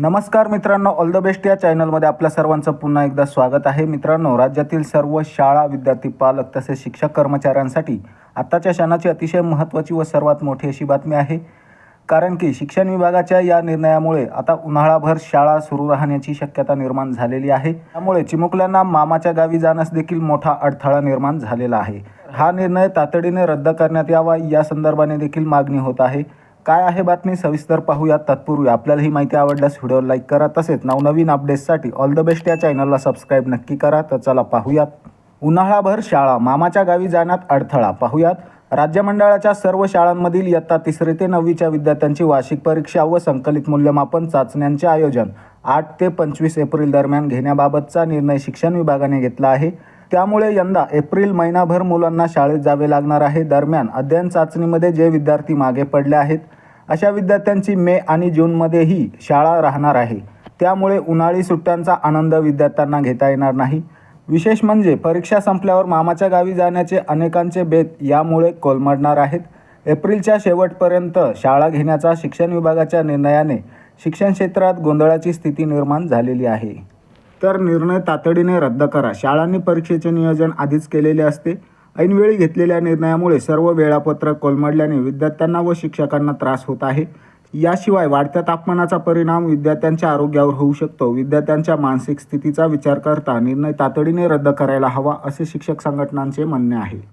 नमस्कार मित्रांनो all the best या चॅनलमध्ये आपल्या सर्वांचं पुन्हा एकदा स्वागत आहे. मित्रांनो राज्यातील सर्व शाळा विद्यार्थी पालक तसेच शिक्षक कर्मचाऱ्यांसाठी आत्ताच्या क्षणाची अतिशय महत्त्वाची व सर्वात मोठी अशी बातमी आहे. कारण की शिक्षण विभागाच्या या निर्णयामुळे आता उन्हाळाभर शाळा सुरू राहण्याची शक्यता निर्माण झालेली आहे. त्यामुळे चिमुकल्यांना मामाच्या गावी जाण्यास देखील मोठा अडथळा निर्माण झालेला आहे. हा निर्णय तातडीने रद्द करण्यात यावा या संदर्भाने देखील मागणी होत आहे. काय आहे बातमी? सविस्तर पाहूयात तत्पूर्वी आपल्याला ही माहिती आवडल्यास व्हिडिओ लाईक करा तसेच नवनवीन अपडेट्ससाठी ऑल द बेस्ट या चॅनलला सबस्क्राईब नक्की करा. तर चला पाहूयात. उन्हाळाभर शाळा मामाच्या गावी जाण्यात अडथळा पाहूयात. राज्य मंडळाच्या सर्व शाळांमधील इयत्ता तिसरी ते नववीच्या विद्यार्थ्यांची वार्षिक परीक्षा व संकलित मूल्यमापन चाचण्यांचे आयोजन आठ ते पंचवीस एप्रिल दरम्यान घेण्याबाबतचा निर्णय शिक्षण विभागाने घेतला आहे. त्यामुळे यंदा एप्रिल महिनाभर मुलांना शाळेत जावे लागणार आहे. दरम्यान अध्ययन चाचणीमध्ये जे विद्यार्थी मागे पडले आहेत अशा विद्यार्थ्यांची मे आणि जूनमध्येही शाळा राहणार आहे. त्यामुळे उन्हाळी सुट्ट्यांचा आनंद विद्यार्थ्यांना घेता येणार नाही. विशेष म्हणजे परीक्षा संपल्यावर मामाच्या गावी जाण्याचे अनेकांचे बेत यामुळे कोलमडणार आहेत. एप्रिलच्या शेवटपर्यंत शाळा घेण्याचा शिक्षण विभागाच्या निर्णयाने शिक्षण क्षेत्रात गोंधळाची स्थिती निर्माण झालेली आहे. तर निर्णय तातडीने रद्द करा. शाळांनी परीक्षेचे नियोजन आधीच केलेले असते. ऐनवेळी घेतलेल्या निर्णयामुळे सर्व वेळापत्रक कोलमडल्याने विद्यार्थ्यांना व शिक्षकांना त्रास होत आहे. याशिवाय वाढत्या तापमानाचा परिणाम विद्यार्थ्यांच्या आरोग्यावर होऊ शकतो. विद्यार्थ्यांच्या मानसिक स्थितीचा विचार करता निर्णय तातडीने रद्द करायला हवा असे शिक्षक संघटनांचे म्हणणे आहे.